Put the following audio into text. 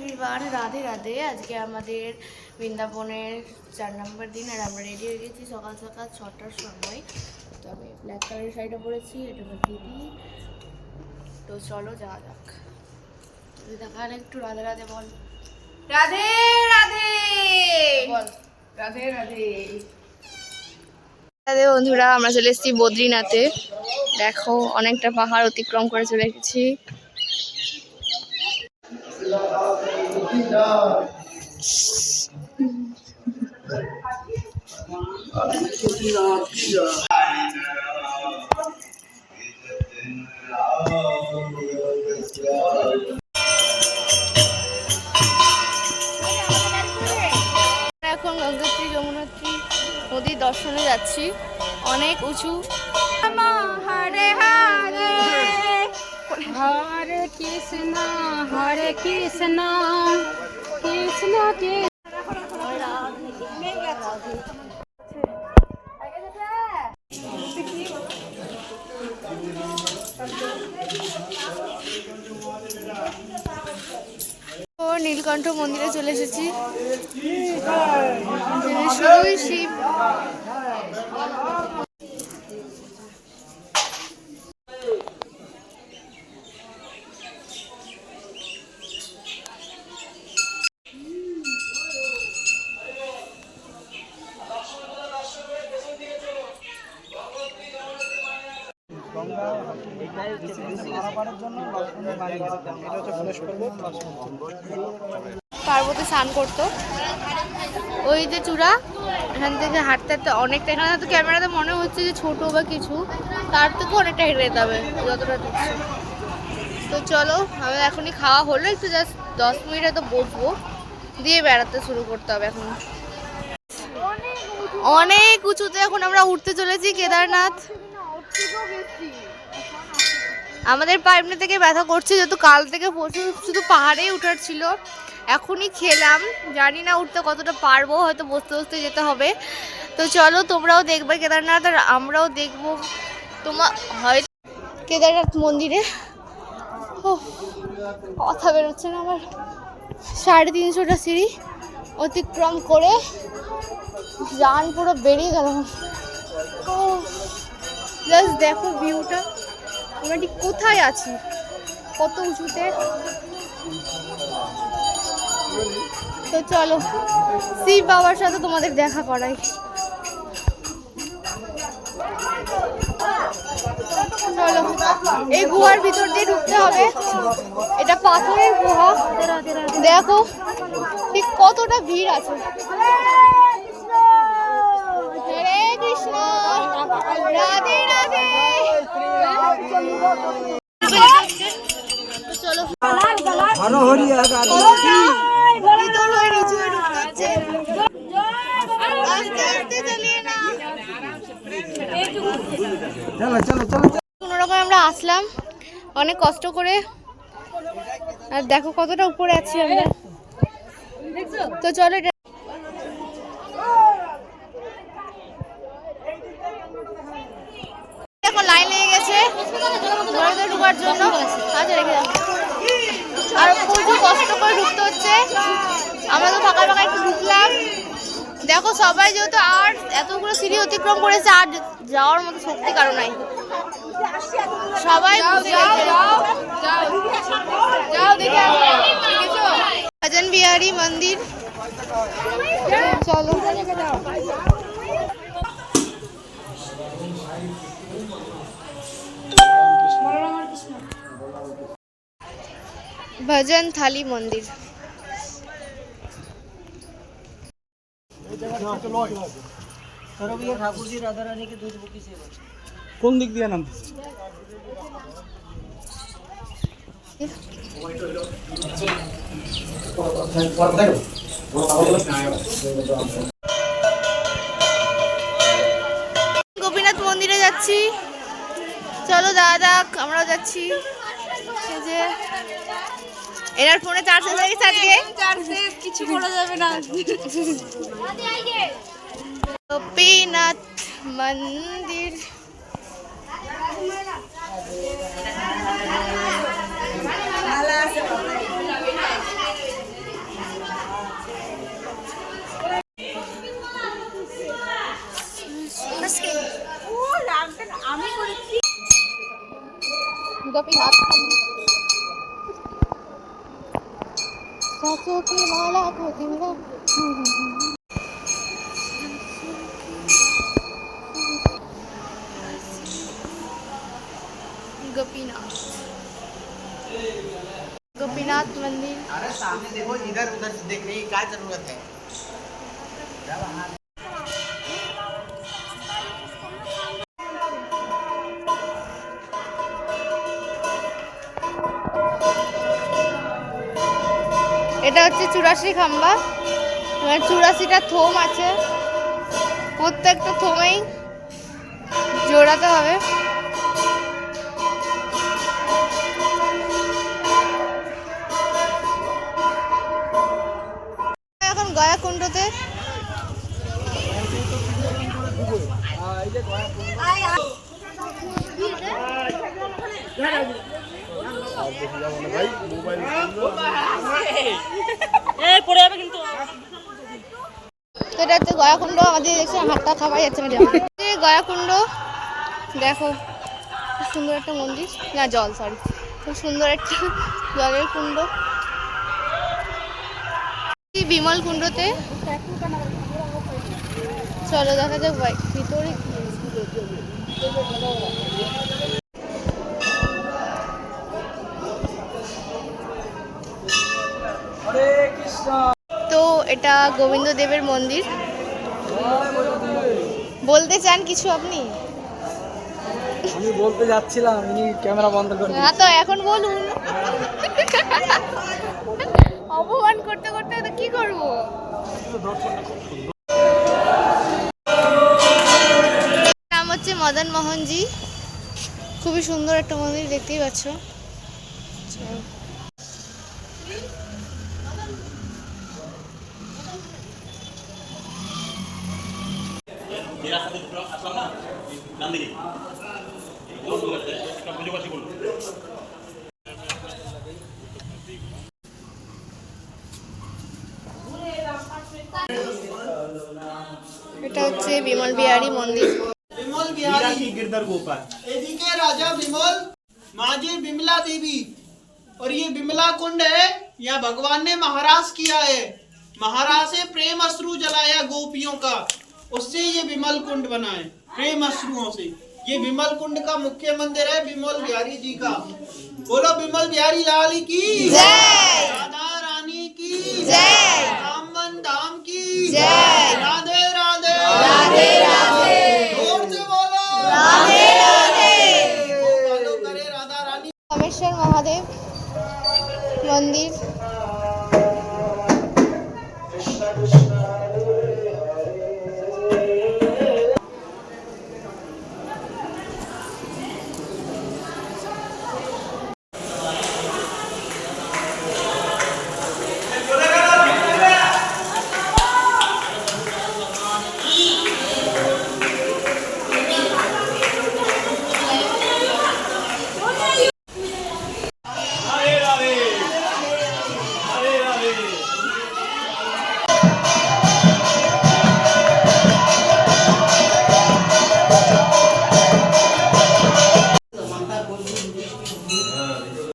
Everyone Radhe Radhe. আজকে আমাদের বৃন্দাবনের চার নম্বর দিন আর আমরা রেডি হয়ে গেছি সকাল সকাল ছটার সময়। তো আমি ব্ল্যাক কালারের শাড়িটা পরেছি এটা আমার দিদি। তো চলো যাওয়া যাক। তুই দেখালে একটু রাধে রাধে বল। রাধে রাধে! বল। রাধে। রাধে রাধে বন্ধুরা আমরা চলে এসেছি বদ্রীনাথে। দেখো অনেকটা পাহাড় অতিক্রম করে চলে এসেছি আমরা এখন গঙ্গোত্রী যমুনোত্রী নদীর দর্শনে যাচ্ছি। অনেক উঁচু। হরে হরে। হরে। কৃষ্ণ হরে কৃষ্ণ কৃষ্ণ কৃষ্ণ। ও নীলকণ্ঠ মন্দিরে চলে এসেছি। শুধুই শিব। পার্বতী স্নান করতো। ওই যে চূড়া, এখান থেকে হাঁটতে হাঁটতে অনেকটা, এখানে তো ক্যামেরাতে মনে হচ্ছে যে ছোট বা কিছু, তার থেকে অনেকটা হেঁটে যেতে হবে, যতটা তো চলো, আমি এখনই খাওয়া হলো, একটু জাস্ট দশ মিনিটে তো বসবো, দিয়ে বেড়াতে শুরু করতে হবে এখন। অনেক উঁচুতে এখন আমরা উঠতে চলেছি, কেদারনাথ। আমাদের পা এমনি থেকে ব্যথা করছে, যেহেতু কাল থেকে প্রচুর শুধু পাহাড়েই উঠার ছিল। এখনই খেলাম, জানি না উঠতে কতটা পারব, হয়তো বসতে বসতে যেতে হবে। তো চলো, তোমরাও দেখবে কেদারনাথ, আর আমরাও দেখব তোমার হয় কেদারনাথ মন্দিরে। ও কথা বেরোচ্ছে না আমার। সাড়ে তিনশোটা সিঁড়ি অতিক্রম করে যান পুরো বেরিয়ে গেল ও দেখো ভিউটা আমরা ঠিক কোথায় আছি? কত উঁচুতে? তো চলো, শিব বাবার সাথে তোমাদের দেখা করাই। চলো, এই গুহার ভিতর দিয়ে ঢুকতে হবে। এটা পাথরের গুহা। দেখো, ঠিক কতটা ভিড় আছে হরে কৃষ্ণ রাধে রাধে তো চলো কতটা ভিতর হয়ে নিচু হয়ে ঢুকতে হচ্ছে আস্তে আস্তে চালিয়ে না কোনো রকম আমরা আসলাম। অনেক কষ্ট করে। আর দেখো কতটা উপরে আছি আমরা। তো চলো, এটা এখন লাইন লেগে গেছে। ঘরে তো ঢুকার জন্য। আচ্ছা আর প্রচুর কষ্ট করে ঢুকতে হচ্ছে। আমরা তো ফাঁকা ফাঁকা একটু ঢুকলাম। দেখো সবাই যেহেতু আর এতগুলো সিঁড়ি অতিক্রম করেছে, আর যাওয়ার মতো শক্তি কারও নাই। সবাই ভজন বিহারি মন্দির। চলো। ভজন থালি মন্দির। কোন দিক দিয়ে গোপীনাথ মন্দিরে যাচ্ছি। চলো দাদা আমরাও যাচ্ছি। যে এনার ফোনে চার্জ হয়ে গেছে আজকে। চার্জ কিছু করা যাবে না। गोपीनाथ मंदिर। গোপীনাথ सासों की माला को दिल गोपीनाथ गोपीनाथ मंदिर अरे सामने देखो इधर उधर देखने की क्या जरूरत है এটা হচ্ছে চুরাশি খাম্বা এবার চুরাশিটা থোম আছে প্রত্যেকটা থোমেই জোড়াতে হবে এটা হচ্ছে গয়াকুণ্ড। আমাদের দেখছি হাতটা খাওয়াই যাচ্ছে গয়াকুণ্ড, দেখো খুব সুন্দর একটা মন্দির। না, জল সরি খুব সুন্দর একটা জলের কুণ্ড। বিমল কুণ্ডতে। চলো, দেখা যাক ভাই, ভিতরে তো এটা গোবিন্দ দেবের মন্দির। বলতে চান কিছু আপনি? আমি বলতে যাচ্ছিলাম ইনি ক্যামেরা বন্ধ করে হ্যাঁ তো এখন বলুন। অপমান করতে করতে তো কি করব? মদন মোহনজি। খুবই সুন্দর একটা মন্দির দেখতেই পাচ্ছ। এটা হচ্ছে বিমল বিহারী মন্দির। बिहारी। गिरधर गोपाल। एदिके राजा विमल माजी बिमला देवी। और ये बिमला कुंड है यहाँ भगवान ने महाराज किया है। महाराज से प्रेम अश्रु जलाया गोपियों का। उससे ये विमल कुंड बना है प्रेम अश्रुओं से। ये विमल कुंड का मुख्य मंदिर है विमल बिहारी जी का। बोलो विमल बिहारी लाल की। जय। राधा रानी की। जय। रामवन धाम की। जय। राधे মহাদেব মন্দির।